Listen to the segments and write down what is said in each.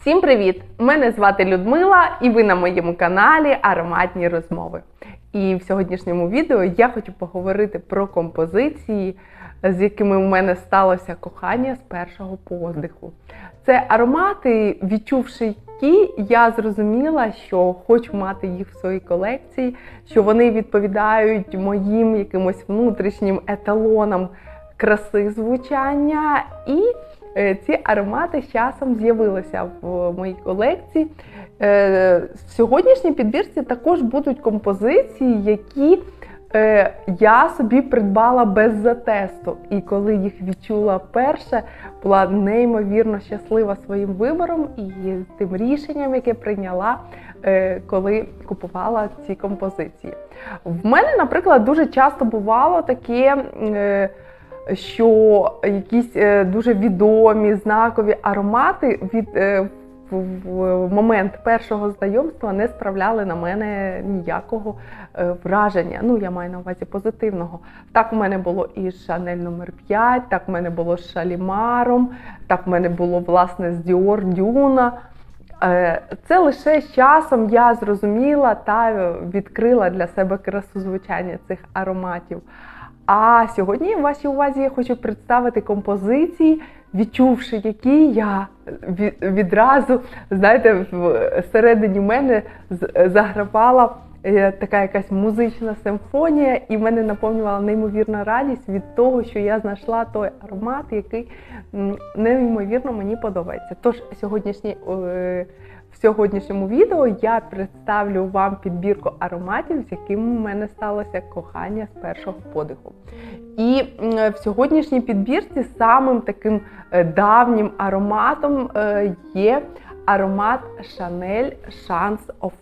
Всім привіт! Мене звати Людмила, і ви на моєму каналі Ароматні розмови. І в сьогоднішньому відео я хочу поговорити про композиції, з якими у мене сталося кохання з першого подиху. Це аромати, відчувши які, я зрозуміла, що хочу мати їх в своїй колекції, що вони відповідають моїм якимось внутрішнім еталонам краси звучання. І ці аромати з часом з'явилися в моїй колекції. Е, В сьогоднішній підбірці також будуть композиції, які е, я собі придбала без затесту. І коли їх відчула перше, була неймовірно щаслива своїм вибором і тим рішенням, яке прийняла, е, коли купувала ці композиції. В мене, наприклад, дуже часто бувало таке. Що якісь е, дуже відомі знакові аромати від е, в, момент першого знайомства не справляли на мене ніякого е, враження. Ну, я маю на увазі позитивного. Так в мене було і Шанель номер 5 так в мене було з Шалімаром, так в мене було власне з Діор Дюна. Це лише з часом я зрозуміла та відкрила для себе красу звучання цих ароматів. А сьогодні в вашій увазі я хочу представити композиції, відчувши які я відразу, знаєте, всередині мене з- загравала е, така якась музична симфонія, і мене наповнювала неймовірна радість від того, що я знайшла той аромат, який неймовірно мені подобається. Тож сьогоднішній. В сьогоднішньому відео я представлю вам підбірку ароматів, з якими в мене сталося кохання з першого подиху. І в сьогоднішній підбірці самим таким е, давнім ароматом е, є аромат Chanel Chance of.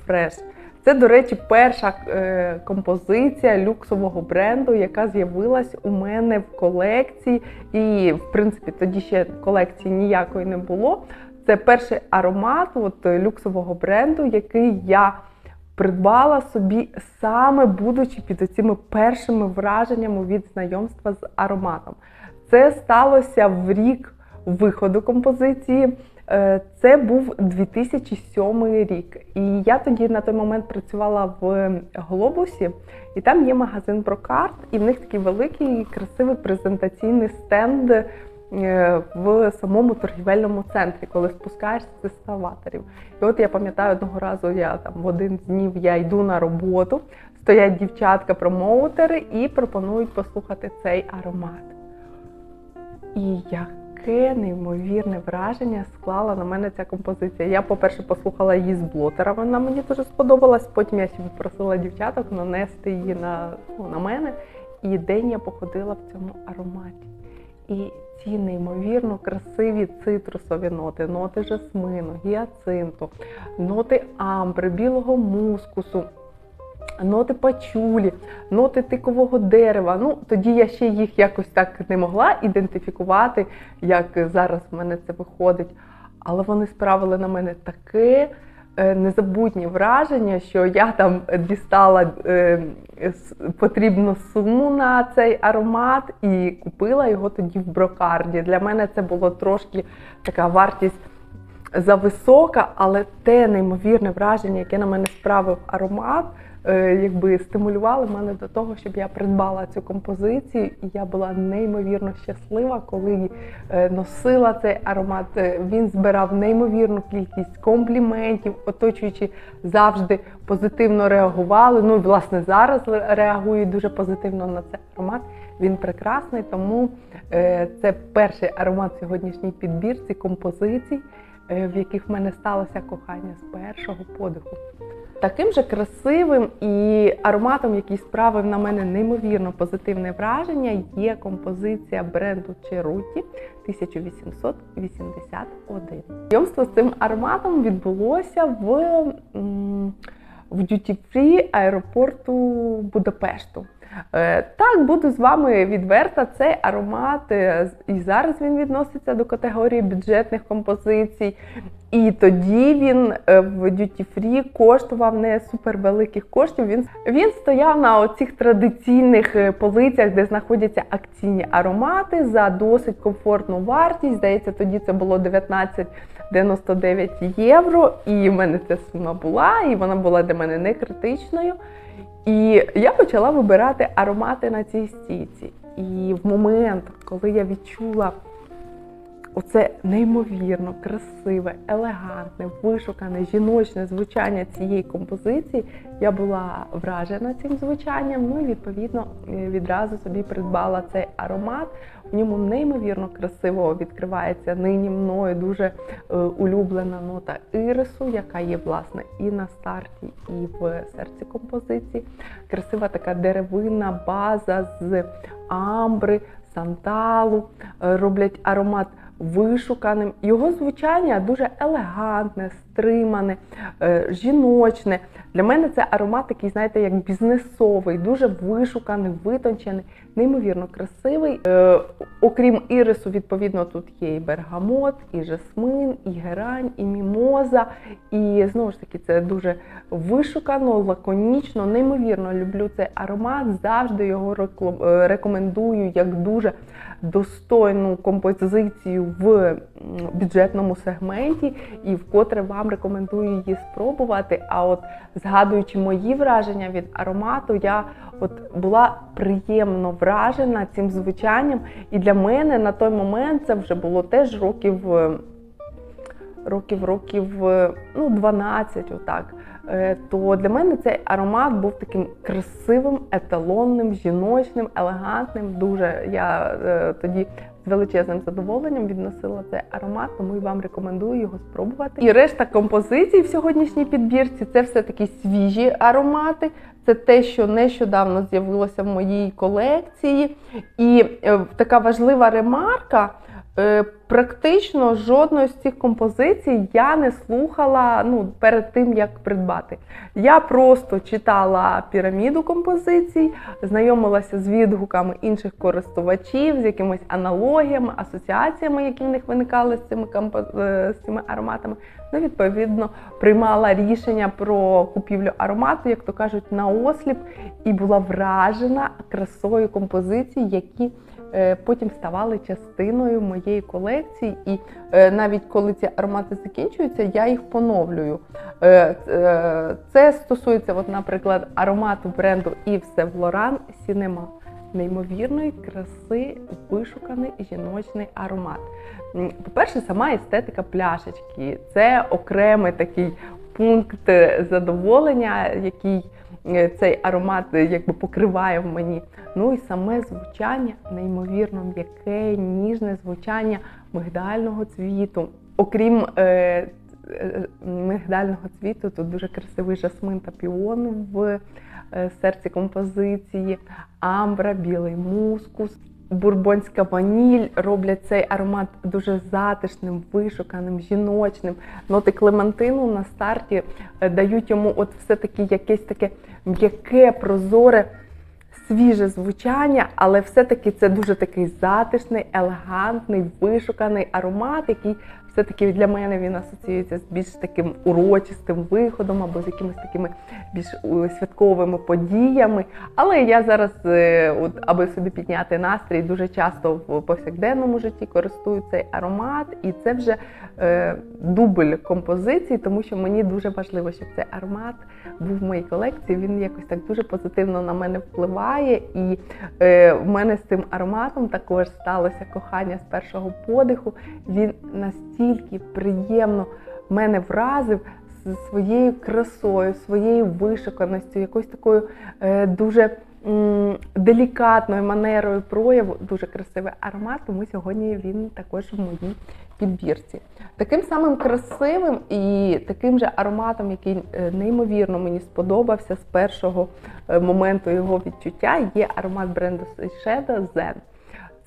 Це, до речі, перша е, композиція люксового бренду, яка з'явилась у мене в колекції. І, в принципі, тоді ще колекції ніякої не було. Це перший аромат от, е, люксового бренду, який я придбала собі саме будучи під цими першими враженнями від знайомства з ароматом. Це сталося в рік виходу композиції. Е, Це був 2007 рік. І я тоді на той момент працювала в Глобусі, і там є магазин Прокарт, і в них такий великий красивий презентаційний стенд в самому торгівельному центрі, коли спускаєшся з ескаваторів. І от я пам'ятаю, одного разу я там в один з днів я йду на роботу, стоять дівчатка-промоутери і пропонують послухати цей аромат. І яке неймовірне враження склала на мене ця композиція. Я, по-перше, послухала її з блотера, вона мені дуже сподобалась. Потім я ще попросила дівчаток нанести її на, ну, на мене. І день я походила в цьому ароматі. І ці неймовірно красиві цитрусові ноти, ноти жасмину, гіацинту, ноти амбри, білого мускусу, ноти пачулі, ноти тикового дерева. Ну, тоді я ще їх якось так не могла ідентифікувати, як зараз в мене це виходить. Але вони справили на мене таке е, незабутнє враження, що я там дістала е, потрібну суму на цей аромат і купила його тоді в брокарді. Для мене це було трошки така вартість зависока, але те неймовірне враження, яке на мене справив аромат, якби стимулювали мене до того, щоб я придбала цю композицію. І я була неймовірно щаслива, коли е, носила цей аромат. Е, Він збирав неймовірну кількість компліментів, оточуючи завжди позитивно реагували. Ну і власне зараз реагують дуже позитивно на цей аромат. Він прекрасний, тому е, це перший аромат сьогоднішній підбірці композицій, е, в яких в мене сталося кохання з першого подиху. Таким же красивим і ароматом, який справив на мене неймовірно позитивне враження, є композиція бренду Cheruti 1881. Знайомство з цим ароматом відбулося в, в Free аеропорту Будапешту. Е, Так, буду з вами відверта. Цей аромат е, і зараз він відноситься до категорії бюджетних композицій. І тоді він е, в Duty Free коштував не супервеликих коштів. Він, він стояв на оцих традиційних полицях, де знаходяться акційні аромати за досить комфортну вартість. Здається, тоді це було 19 99 євро. І в мене ця сума була, і вона була для мене не критичною. І я почала вибирати аромати на цій стійці. І в момент, коли я відчула оце неймовірно красиве, елегантне, вишукане, жіночне звучання цієї композиції, я була вражена цим звучанням. Ну і відповідно е, відразу собі придбала цей аромат. В ньому неймовірно красиво відкривається нині мною дуже е, улюблена нота ірису, яка є власне і на старті, і в серці композиції. Красива така деревинна база з амбри, санталу, е, роблять аромат вишуканим. Його звучання дуже елегантне, стримане, е, жіночне. Для мене це аромат такий, знаєте, як бізнесовий, дуже вишуканий, витончений, неймовірно красивий. Е, Окрім ірису, відповідно, тут є і бергамот, і жасмин, і герань, і мімоза. І знову ж таки, це дуже вишукано, лаконічно, неймовірно люблю цей аромат. Завжди його е, рекомендую як дуже достойну композицію в бюджетному сегменті, і вкотре вам рекомендую її спробувати. А от згадуючи мої враження від аромату, я от була приємно вражена цим звучанням. І для мене на той момент це вже було теж років. е, Років, років е, ну, 12, отак. Е, То для мене цей аромат був таким красивим, еталонним, жіночним, елегантним. Дуже я тоді величезним задоволенням відносила цей аромат, тому і вам рекомендую його спробувати. І решта композицій в сьогоднішній підбірці це все таки свіжі аромати. Це те, що нещодавно з'явилося в моїй колекції. І е, така важлива ремарка. Е, Практично жодної з цих композицій я не слухала ну, перед тим, як придбати. Я просто читала піраміду композицій, знайомилася з відгуками інших користувачів, з якимись аналогіями, асоціаціями, які в них виникали з цими, компо- е, з цими ароматами. Ну, відповідно, приймала рішення про купівлю аромату, як то кажуть, на осліп, і була вражена красою композицій, які потім ставали частиною моєї колекції. І е, навіть коли ці аромати закінчуються, я їх поновлюю. Е, е, Це стосується, от, наприклад, аромату бренду Yves Saint Cinema. Неймовірної краси, вишуканий жіночний аромат. По-перше, сама естетика пляшечки це окремий такий пункт задоволення, який е, цей аромат е, якби покриває в мені. Ну і саме звучання неймовірно м'яке, ніжне звучання мигдального цвіту. Окрім е, е, мигдального цвіту, тут дуже красивий жасмин та піон в е, серці композиції, амбра, білий мускус. Бурбонська ваніль роблять цей аромат дуже затишним, вишуканим, жіночним. Ноти клементину на старті е, дають йому от все-таки якесь таке м'яке, прозоре, свіже звучання, але все-таки це дуже такий затишний, елегантний, вишуканий аромат, який все-таки для мене він асоціюється з більш таким урочистим виходом або з якимись такими більш е, святковими подіями. Але я зараз, е, от, аби собі підняти настрій, дуже часто в повсякденному житті користую цей аромат, і це вже е, дубль композиції, тому що мені дуже важливо, щоб цей аромат був в моїй колекції. Він якось так дуже позитивно на мене впливає. І е, в мене з цим ароматом також сталося кохання з першого подиху. Він настільки приємно мене вразив своєю красою, своєю вишуканістю, якоюсь такою е, дуже м, делікатною манерою прояву. Дуже красивий аромат, тому сьогодні він також в моїй підбірці. Таким самим красивим і таким же ароматом, який е, неймовірно мені сподобався з першого е, моменту його відчуття, є аромат бренду Shiseido Zen.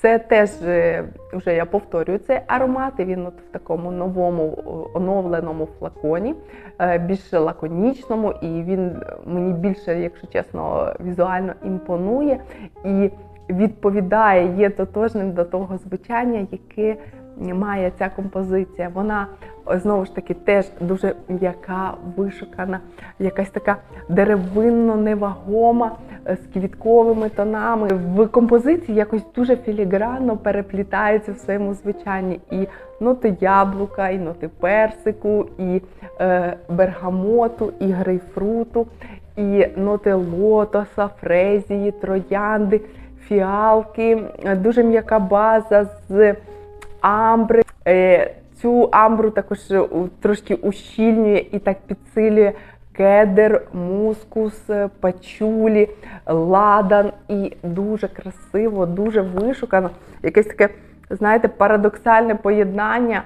Це теж е, вже я повторюю цей аромат, він от в такому новому оновленому флаконі, е, більш лаконічному, і він е, мені більше, якщо чесно, візуально імпонує і відповідає, є тотожним до того звучання, яке має ця композиція. Вона знову ж таки теж дуже м'яка, вишукана, якась така деревинно невагома е, з квітковими тонами. В композиції якось дуже філігранно переплітаються в своєму звучанні і ноти яблука, і ноти персику, і е, бергамоту, і грейпфруту, і ноти лотоса, фрезії, троянди, фіалки, е, дуже м'яка база з амбри. Е, Цю амбру також е, трошки ущільнює і так підсилює кедр, мускус, е, пачулі, ладан. І дуже красиво, дуже вишукано. Якесь таке, знаєте, парадоксальне поєднання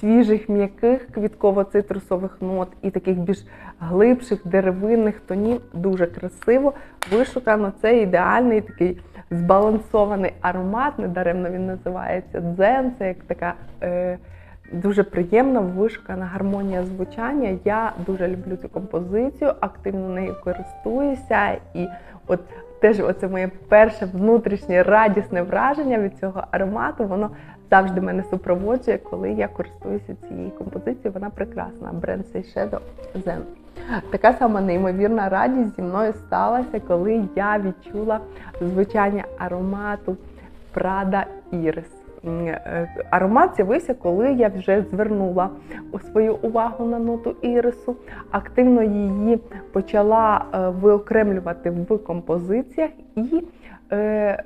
свіжих м'яких квітково-цитрусових нот і таких більш глибших деревинних тонів. Дуже красиво, вишукано. Це ідеальний такий збалансований аромат, недаремно він називається дзен. Це як така. Е, Дуже приємна, вишукана гармонія звучання. Я дуже люблю цю композицію, активно нею користуюся. І от теж оце моє перше внутрішнє радісне враження від цього аромату. Воно завжди мене супроводжує, коли я користуюся цією композицією. Вона прекрасна. Бренд Seychelles Zen. Така сама неймовірна радість зі мною сталася, коли я відчула звучання аромату Prada Iris. Е, Аромат з'явився, коли я вже звернула свою увагу на ноту ірису, активно її почала е, виокремлювати в композиціях і е,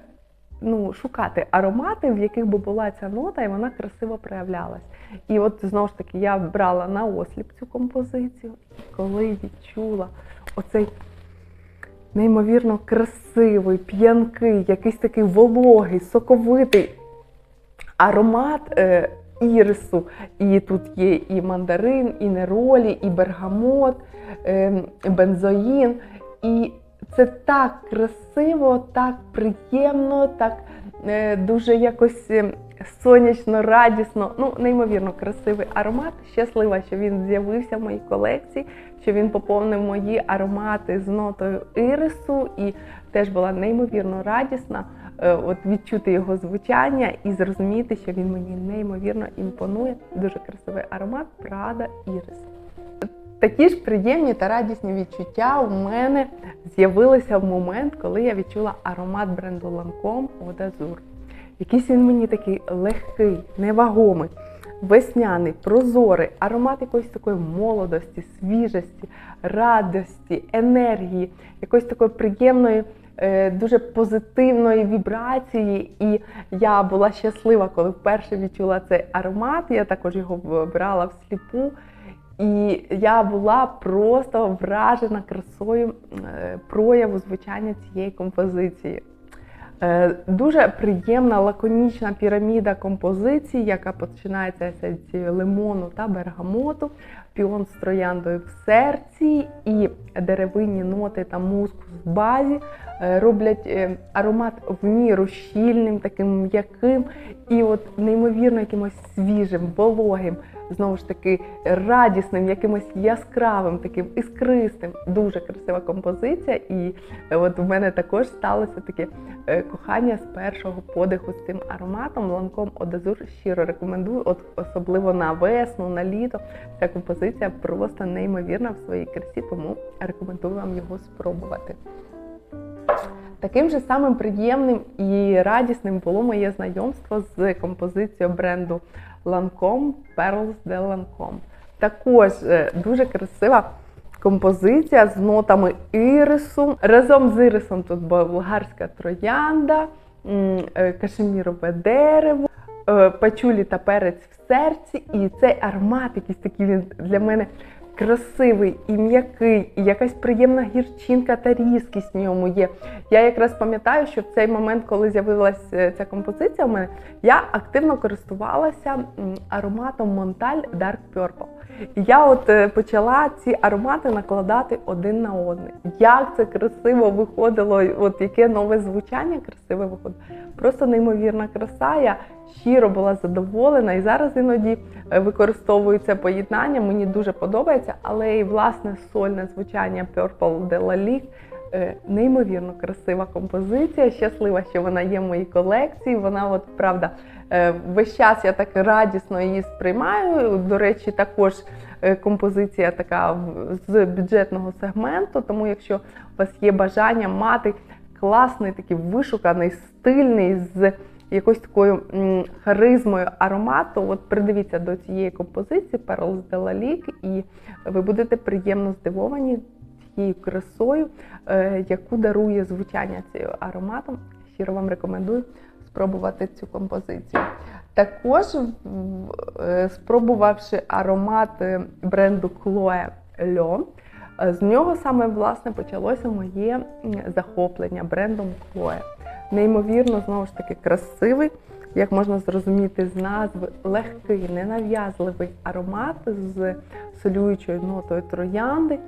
ну, шукати аромати, в яких би була ця нота, і вона красиво проявлялась. І от знову ж таки я брала на осліп цю композицію, і коли відчула оцей неймовірно красивий, п'янкий, якийсь такий вологий, соковитий аромат е, ірису. І тут є і мандарин, і неролі, і бергамот, е, бензоїн. І це так красиво, так приємно, так е, дуже якось е, сонячно, радісно. Ну, неймовірно красивий аромат. Щаслива, що він з'явився в моїй колекції, що він поповнив мої аромати з нотою ірису. І теж була неймовірно радісна от відчути його звучання і зрозуміти, що він мені неймовірно імпонує. Дуже красивий аромат Prada Iris. Такі ж приємні та радісні відчуття у мене з'явилися в момент, коли я відчула аромат бренду Eau d'Azur. Якийсь він мені такий легкий, невагомий, весняний, прозорий, аромат якоїсь такої молодості, свіжості, радості, енергії, якоїсь такої приємної, е, дуже позитивної вібрації. І я була щаслива, коли вперше відчула цей аромат. Я також його брала всліпу. І я була просто вражена красою е, прояву звучання цієї композиції. Е, Дуже приємна лаконічна піраміда композиції, яка починається з лимону та бергамоту, піон з трояндою в серці і деревинні ноти та мускус в базі е, роблять е, аромат в міру щільним, таким м'яким і от неймовірно якимось свіжим, вологим, знову ж таки радісним, якимось яскравим, таким іскристим. Дуже красива композиція. І е, от в мене також сталося таке е, кохання з першого подиху з цим ароматом. Ланком Одазур щиро рекомендую, от особливо на весну, на літо. Ця композиція просто неймовірна в своїй красі, тому рекомендую вам його спробувати. Таким же самим приємним і радісним було моє знайомство з композицією бренду Lancome Pearls de Lancome. Також е, дуже красива композиція з нотами ірису. Разом з ірисом тут болгарська троянда, е, кашемірове дерево, е, пачулі та перець в серці. І цей аромат, якийсь такий він для мене красивий і м'який, і якась приємна гірчинка та різкість в ньому є. Я якраз пам'ятаю, що в цей момент, коли з'явилася ця композиція у мене, я активно користувалася ароматом Монталь Dark Purple. Я от е, почала ці аромати накладати один на один. Як це красиво виходило, от яке нове звучання красиве виходило. Просто неймовірна краса. Я щиро була задоволена і зараз іноді е, використовую це поєднання. Мені дуже подобається, але і власне сольне звучання Purple de la Ligue Неймовірно красива композиція. Щаслива, що вона є в моїй колекції. Вона, от правда, е, весь час я так радісно її сприймаю. До речі, також е, композиція така з бюджетного сегменту. Тому, якщо у вас є бажання мати класний, такий вишуканий, стильний з якоюсь такою харизмою аромату, от придивіться до цієї композиції Pearls la Ligue, і ви будете приємно здивовані тією красою, е, яку дарує звучання цього ароматом. Щиро вам рекомендую спробувати цю композицію. Також, е, спробувавши аромат бренду Chloe Льо, е, з нього саме власне почалося моє захоплення брендом Chloe. Неймовірно, знову ж таки, красивий, як можна зрозуміти з назви, легкий, ненав'язливий аромат з солюючою нотою троянди,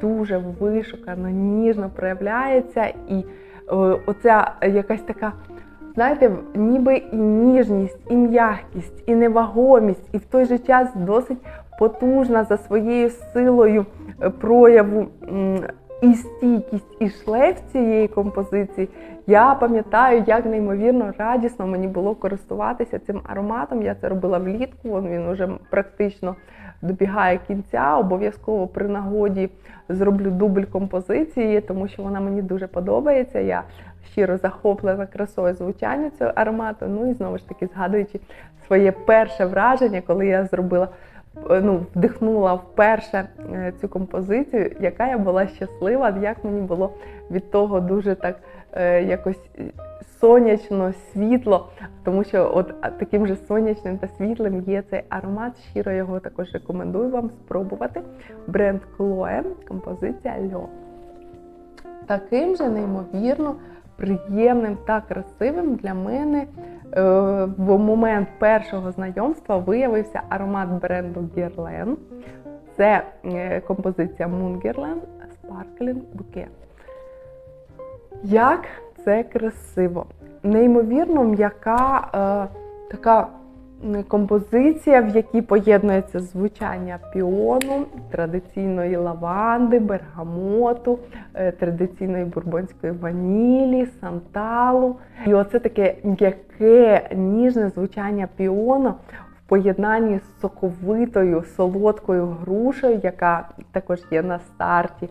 дуже вишукано, ніжно проявляється. І е, оця якась така, знаєте, ніби і ніжність, і м'якість, і невагомість, і в той же час досить потужна за своєю силою е, прояву і стійкість, і шлейф цієї композиції. Я пам'ятаю, як неймовірно радісно мені було користуватися цим ароматом. Я це робила влітку, він- вже практично добігає кінця. Обов'язково при нагоді зроблю дубль композиції, тому що вона мені дуже подобається. Я щиро захоплена красою звучання цього аромату. Ну і знову ж таки згадуючи своє перше враження, коли я зробила. е, Ну, вдихнула вперше е, цю композицію, яка я була щаслива, як мені було від того дуже так якось е, сонячно, світло, тому що от таким же сонячним та світлим є цей аромат. Щиро його також рекомендую вам спробувати. Бренд Chloe, композиція Льо. Таким же неймовірно приємним та красивим для мене е, в момент першого знайомства виявився аромат бренду Guerlain. Це е, композиція Moon Guerlain Sparkling Bouquet. Як це красиво! Неймовірно м'яка е, така композиція, в якій поєднується звучання піону, традиційної лаванди, бергамоту, е, традиційної бурбонської ванілі, санталу. І оце таке м'яке, ніжне звучання піону поєднанні з соковитою, солодкою грушею, яка також є на старті,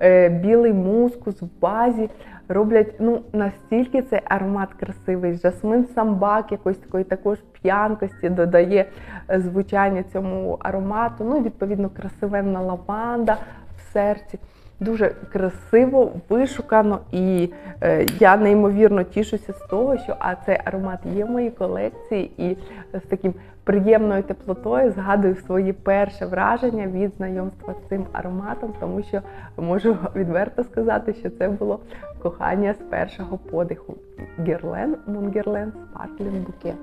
е, білий мускус в базі. Роблять ну настільки цей аромат красивий. Жасмин самбак якоїсь такої також п'янкості додає е, звучання цьому аромату. Ну, відповідно, красивенна лаванда в серці. Дуже красиво, вишукано, і е, я неймовірно тішуся з того, що а цей аромат є в моїй колекції, і з таким приємною теплотою згадую свої перше враження від знайомства з цим ароматом, тому що можу відверто сказати, що це було кохання з першого подиху. Герлен, Мунгерлен, Sparkling Bouquet.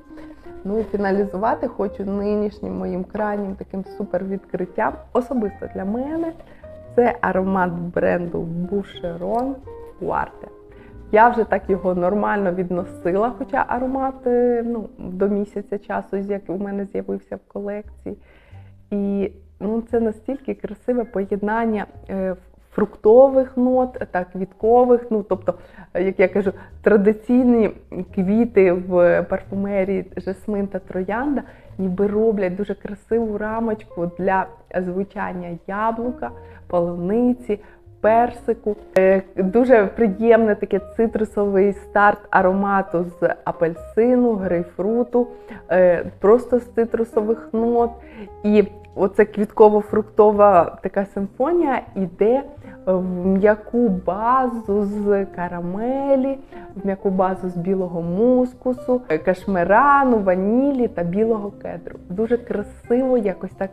Ну і фіналізувати хочу нинішнім моїм крайнім таким супер відкриттям. Особисто для мене це аромат бренду Boucheron Huarte. Я вже так його нормально відносила, хоча аромат е, ну, до місяця часу, як у мене з'явився в колекції. І ну, це настільки красиве поєднання е, фруктових нот та квіткових. Ну, тобто, як я кажу, традиційні квіти в парфумерії жасмин та троянда ніби роблять дуже красиву рамочку для звучання яблука, полуниці. Персику, Е, дуже приємний такий цитрусовий старт аромату з апельсину, грейпфруту, е, просто з цитрусових нот. І оце квітково-фруктова така симфонія йде в м'яку базу з карамелі, в м'яку базу з білого мускусу, е, кашмерану, ванілі та білого кедру. Дуже красиво, якось так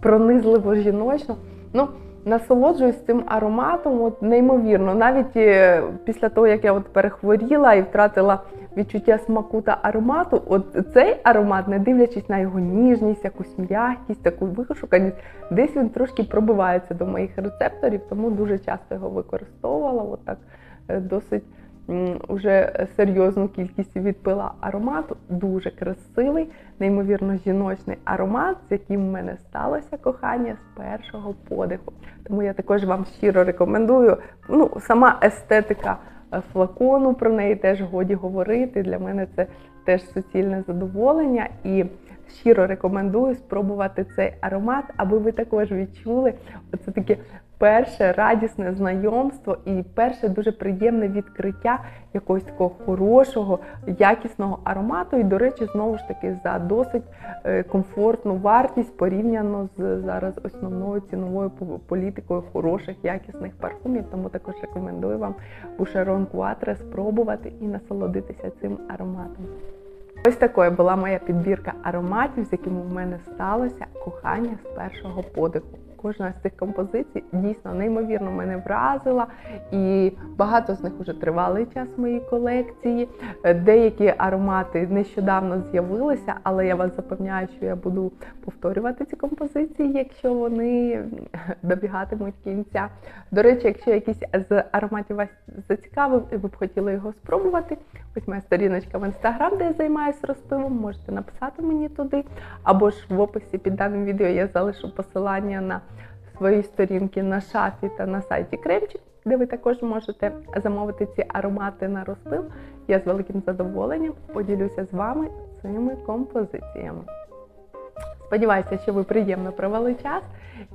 пронизливо жіночно. Ну, насолоджуюсь цим ароматом, от неймовірно. Навіть е, після того, як я от перехворіла і втратила відчуття смаку та аромату, от цей аромат, не дивлячись на його ніжність, якусь м'якість, таку вишуканість, десь він трошки пробивається до моїх рецепторів, тому дуже часто його використовувала. От так е, досить м, уже серйозну кількість відпила аромату. Дуже красивий, неймовірно жіночний аромат, з яким в мене сталося кохання з першого подиху. Тому я також вам щиро рекомендую. Ну, сама естетика е, флакону про неї теж годі говорити. Для мене це теж суцільне задоволення і. Щиро рекомендую спробувати цей аромат, аби ви також відчули оце таке перше радісне знайомство і перше дуже приємне відкриття якогось такого хорошого, якісного аромату. І, до речі, знову ж таки за досить е, комфортну вартість порівняно з зараз основною ціновою політикою хороших, якісних парфумів. Тому також рекомендую вам Boucheron Quatre спробувати і насолодитися цим ароматом. Ось такою була моя підбірка ароматів, з якими в мене сталося кохання з першого подиху. Кожна з цих композицій дійсно неймовірно мене вразила, і багато з них вже тривалий час моїй колекції. Е, Деякі аромати нещодавно з'явилися, але я вас запевняю, що я буду повторювати ці композиції, якщо вони добігатимуть кінця. До речі, якщо якийсь з ароматів вас зацікавив і ви б хотіли його спробувати, ось моя сторіночка в інстаграм, де я займаюся розпивом, можете написати мені туди. Або ж в описі під даним відео я залишу посилання на свої сторінки на шафі та на сайті Кремчик, де ви також можете замовити ці аромати на розпил. Я з великим задоволенням поділюся з вами цими композиціями. Сподіваюся, що ви приємно провели час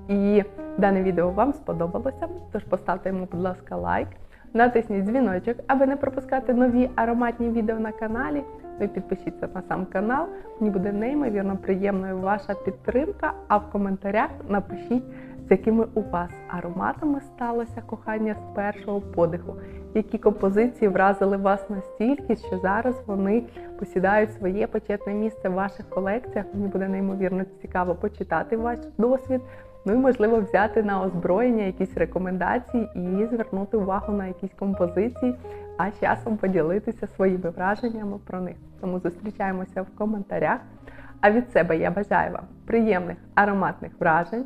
і дане відео вам сподобалося. Тож поставте йому, будь ласка, лайк, натисніть дзвіночок, аби не пропускати нові ароматні відео на каналі. Ви підпишіться на сам канал. Мені буде неймовірно приємною ваша підтримка. А в коментарях напишіть, з якими у вас ароматами сталося кохання з першого подиху, які композиції вразили вас настільки, що зараз вони посідають своє почетне місце в ваших колекціях. Мені буде неймовірно цікаво почитати ваш досвід. Ну і можливо взяти на озброєння якісь рекомендації і звернути увагу на якісь композиції, а часом поділитися своїми враженнями про них. Тому зустрічаємося в коментарях. А від себе я бажаю вам приємних ароматних вражень,